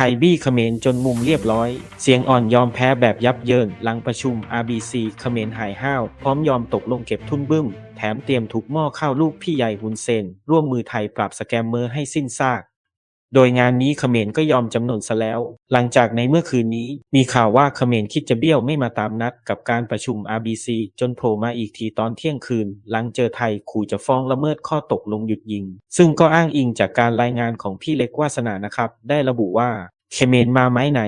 ไทยบี้เขมรจนมุมเรียบร้อย เสียงอ่อนยอมแพ้แบบยับเยินหลังประชุม RBC เขมรหายห้าว พร้อมยอมตกลงเก็บทุนบึ้ม แถมเตรียมถูกหม้อข้าวลูกพี่ใหญ่ฮุนเซน ร่วมมือไทยปราบสแกมเมอร์ให้สิ้นซาก โดยงานนี้เขมรก็ยอมจำนนซะแล้ว หลังจากในเมื่อคืนนี้ มีข่าวว่าเขมรคิดจะเบี้ยวไม่มาตามนัดกับการประชุม RBC จนโผล่มาอีกทีตอนเที่ยงคืน หลังเจอไทยขู่จะฟ้องละเมิดข้อตกลงหยุดยิง ซึ่งก็อ้างอิงจากการรายงานของพี่เล็กวาสนานะครับ ได้ระบุว่าเขมรมาไม้ไหน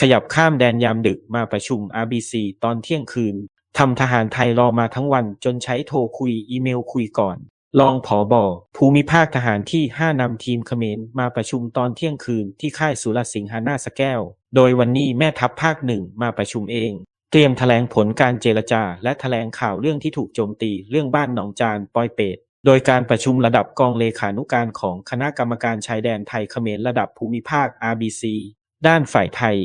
ขยับข้ามแดนยามดึกมาประชุม RBC ตอนเที่ยงคืนทำทหารไทยรอมาทั้งวันจนใช้โทรคุยอีเมลคุยก่อน รองผอบอภูมิภาคทหารที่ 5 นำทีมเขมรมาประชุมตอนเที่ยงคืนที่ค่ายสุรสิงหานาสแก้ว โดยวันนี้แม่ทัพภาคหนึ่งมาประชุมเอง เตรียมแถลงผลการเจรจา และแถลงข่าวเรื่องที่ถูกโจมตีเรื่องบ้านหนองจานปอยเปตโดยการประชุมระดับกองเลขานุการของคณะกรรมการชายแดนไทยเขมรระดับภูมิภาค RBC ด้านฝ่ายไทย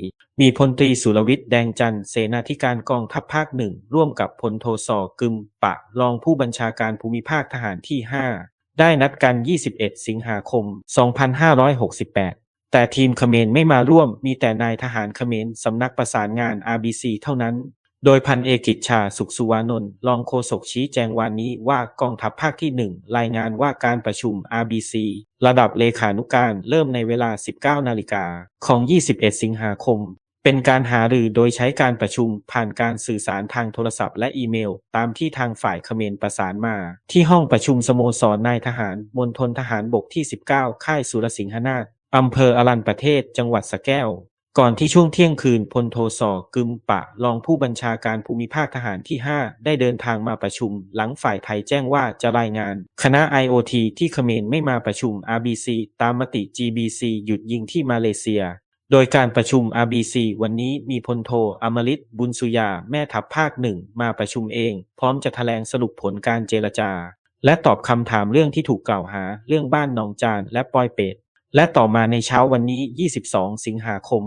มีพลตรีสุรวิทย์แดงจันทร์เสนาธิการกองทัพภาคหนึ่งร่วมกับพลโทสอกึมปะรองผู้บัญชาการภูมิภาคทหารที่ 5 ได้นัดกัน 21 สิงหาคม 2568 แต่ทีมเขมรไม่มาร่วมมีแต่นายทหารเขมรสำนักประสานงาน RBC เท่านั้น โดยพันเอกกิจชาสุขสุวานนท์รองโฆษกชี้แจงวันนี้ว่ากองทัพภาคที่ 1 รายงานว่าการประชุม RBC ระดับเลขานุการเริ่มในเวลา 19 นาฬิกาของ 21 สิงหาคม เป็นการหารือโดยใช้การประชุมผ่านการสื่อสารทางโทรศัพท์และอีเมล ตามที่ทางฝ่ายเขมรประสานมา ที่ห้องประชุมสโมสรนายทหารมณฑลทหารบกที่ 19 ค่ายสุรสิงหนาถอำเภออรัญประเทศ จังหวัดสะแก้ว ก่อนที่ช่วงเที่ยงคืนพลโทสอกึมปะรองผู้บัญชาการภูมิภาคทหารที่ 5 ได้เดินทางมาประชุม หลังฝ่ายไทยแจ้งว่าจะรายงาน คณะ IOT ที่เขมรไม่มาประชุม RBC ตามมติ GBC หยุดยิงที่มาเลเซีย โดยการประชุม RBC วันนี้มีพลโทอมฤตบุญสุยา แม่ทัพภาคหนึ่งมาประชุมเอง พร้อมจะแถลงสรุปผลการเจรจา และตอบคำถามเรื่องที่ถูกกล่าวหา เรื่องบ้านหนองจานและปอยเป็ด และต่อมาในเช้าวันนี้ 22 สิงหาคม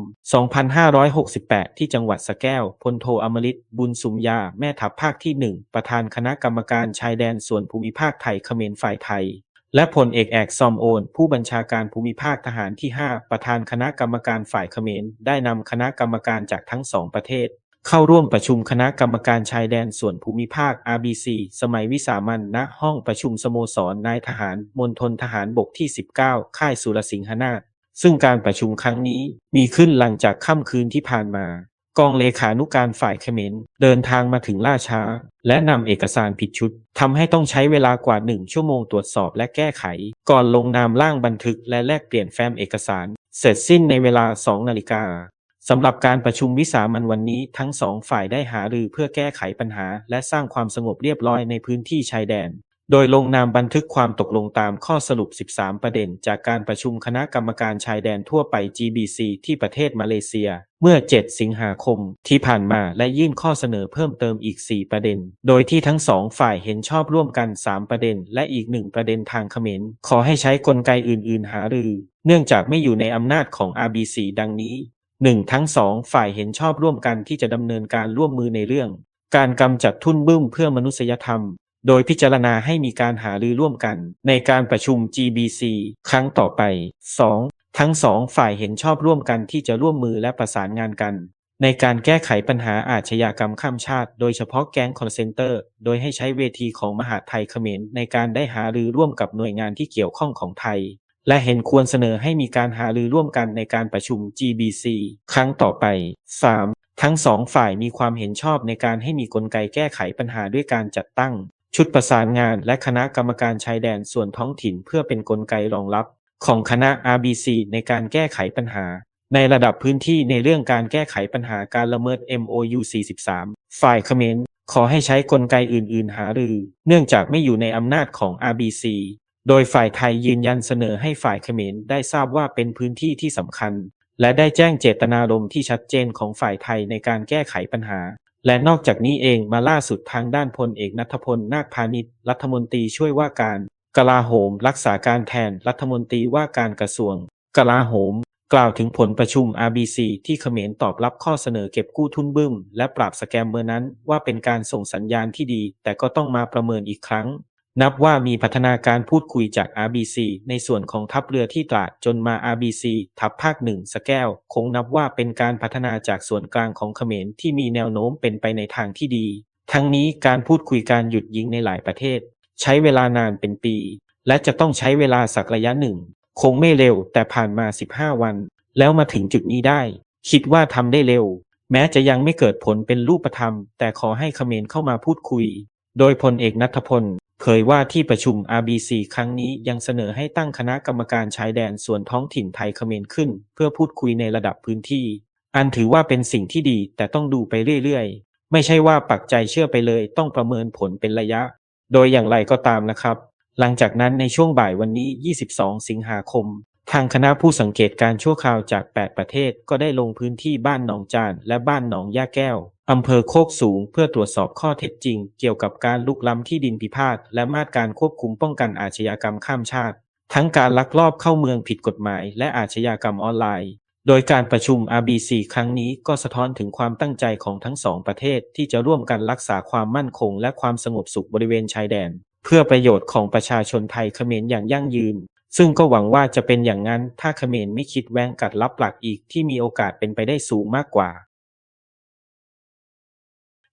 2568 ที่จังหวัดสะแก้ว พลโทอมฤตบุญสุมยา แม่ทัพภาคที่ 1 ประธานคณะกรรมการชายแดนส่วนภูมิภาคไทยเขมรฝ่ายไทย และพลเอกแอกซอมโอน ผู้บัญชาการภูมิภาคทหารที่ 5 ประธานคณะกรรมการฝ่ายเขมร ได้นำคณะกรรมการจากทั้งสองประเทศ เข้าร่วมประชุมคณะกรรมการชายแดนส่วนภูมิภาค RBC สมัยวิสามันณห้องประชุมสโมสรนายทหารมณฑลทหารบกที่ 19 ค่ายสุรสิงหนาถซึ่งการประชุมครั้งนี้มีขึ้นหลังจากค่ำคืนที่ผ่านมา กองเลขานุการฝ่ายเขมรเดินทางมาถึงล่าช้า และนำเอกสารผิดชุดทำให้ต้องใช้เวลากว่าหนึ่งชั่วโมงตรวจสอบและแก้ไข ก่อนลงนามร่างบันทึกและแลกเปลี่ยนแฟ้มเอกสาร เสร็จสิ้นในเวลา 2 นาฬิกา สำหรับการประชุมวิสามันวันนี้ทั้งสองฝ่ายได้หารือเพื่อแก้ไขปัญหา และสร้างความสงบเรียบร้อยในพื้นที่ชายแดน โดยลงนามบันทึกความตกลงตามข้อสรุป 13 ประเด็น จากการประชุมคณะกรรมการชายแดนทั่วไป GBC ที่ประเทศมาเลเซีย เมื่อ 7 สิงหาคม ที่ผ่านมาและยื่นข้อเสนอเพิ่มเติมอีก 4 ประเด็น โดยที่ทั้งสองฝ่ายเห็นชอบร่วมกัน 3 ประเด็น และอีก 1 ประเด็นทางเขมรขอให้ใช้กลไกอื่น ๆ หารือ เนื่องจากไม่อยู่ในอำนาจของ RBC ดังนี้ 1. ทั้งสองฝ่ายเห็นชอบร่วมกันที่จะดำเนินการร่วมมือในเรื่อง การกำจัดทุนบึ้มเพื่อมนุษยธรรม โดยพิจารณาให้มีการหารือร่วมกัน ในการประชุม GBC ครั้งต่อไป 2. ทั้งสองฝ่ายเห็นชอบร่วมกันที่จะร่วมมือและประสานงานกัน ในการแก้ไขปัญหาอาชญากรรมข้ามชาติ โดยเฉพาะแก๊งคอนเซนเตอร์ โดยให้ใช้เวทีของมหาไทยเขมรในการได้หารือร่วมกับหน่วยงานที่เกี่ยวข้องของไทย และเห็นควรเสนอให้มีการหารือร่วมกันในการประชุม GBC ครั้งต่อไป 3. ทั้งสองฝ่ายมีความเห็นชอบในการให้มีกลไกแก้ไขปัญหาด้วยการจัดตั้ง ชุดประสานงานและคณะกรรมการชายแดนส่วนท้องถิ่นเพื่อเป็นกลไกรองรับ ของคณะ RBC ในการแก้ไขปัญหา ในระดับพื้นที่ในเรื่องการแก้ไขปัญหาการละเมิด MOU 43 ฝ่ายเขมรขอให้ใช้กลไกอื่น ๆ หารือ เนื่องจากไม่อยู่ในอำนาจของ RBC โดยฝ่ายไทยยืนยันเสนอให้ฝ่ายเขมรได้ทราบว่าเป็นพื้นที่ที่สำคัญ และได้แจ้งเจตนารมณ์ที่ชัดเจนของฝ่ายไทยในการแก้ไขปัญหา และนอกจากนี้เองมาล่าสุดทางด้านพลเอกนัทพลนาคพาณิชรัฐมนตรีช่วยว่าการกลาโหม รักษาการแทนรัฐมนตรีว่าการกระทรวง กลาโหม กล่าวถึงผลประชุม RBC ที่เขมรตอบรับข้อเสนอเก็บกู้ทุนบึ้ม และปราบสแกมเมอร์นั้นว่าเป็นการส่งสัญญาณที่ดี แต่ก็ต้องมาประเมินอีกครั้ง นับว่ามีพัฒนาการพูดคุยจาก RBC ในส่วนของทัพเรือที่ตราดจนมา RBC ทัพภาคหนึ่งสแก้ว คงนับว่าเป็นการพัฒนาจากส่วนกลางของเขมรที่มีแนวโน้มเป็นไปในทางที่ดี ทั้งนี้การพูดคุยการหยุดยิงในหลายประเทศ ใช้เวลานานเป็นปี และจะต้องใช้เวลาสักระยะหนึ่ง คงไม่เร็วแต่ผ่านมา 15 วัน แล้วมาถึงจุดนี้ได้ คิดว่าทำได้เร็ว แม้จะยังไม่เกิดผลเป็นรูปธรรม แต่ขอให้เขมรเข้ามาพูดคุย โดยพลเอกนัทพล เผยว่าที่ประชุม RBC ครั้งนี้ยังเสนอให้ตั้งคณะกรรมการชายแดนส่วนท้องถิ่นไทยเขมรขึ้น เพื่อพูดคุยในระดับพื้นที่ อันถือว่าเป็นสิ่งที่ดีแต่ต้องดูไปเรื่อยๆ ไม่ใช่ว่าปักใจเชื่อไปเลยต้องประเมินผลเป็นระยะ โดยอย่างไรก็ตามนะครับ หลังจากนั้นในช่วงบ่ายวันนี้ 22 สิงหาคม ทางคณะผู้สังเกตการชั่วคราวจาก 8 ประเทศก็ได้ลงพื้นที่บ้านหนองจานและบ้านหนองย่าแก้ว อำเภอโคกสูงเพื่อตรวจสอบข้อเท็จจริง เกี่ยวกับการลุกล้ำที่ดินพิพาทและมาตรการควบคุมป้องกันอาชญากรรมข้ามชาติ ทั้งการลักลอบเข้าเมืองผิดกฎหมายและอาชญากรรมออนไลน์ โดยการประชุม RBC ครั้งนี้ก็สะท้อนถึงความตั้งใจของทั้งสองประเทศที่จะร่วมกันรักษาความมั่นคง และความสงบสุขบริเวณชายแดน เพื่อประโยชน์ของประชาชนไทยเขมรอย่างยั่งยืน ซึ่งก็หวังว่าจะเป็นอย่างนั้นถ้าเขมรไม่คิดแว้งกัดลับหลักอีกที่มีโอกาสเป็นไปได้สูงมากกว่า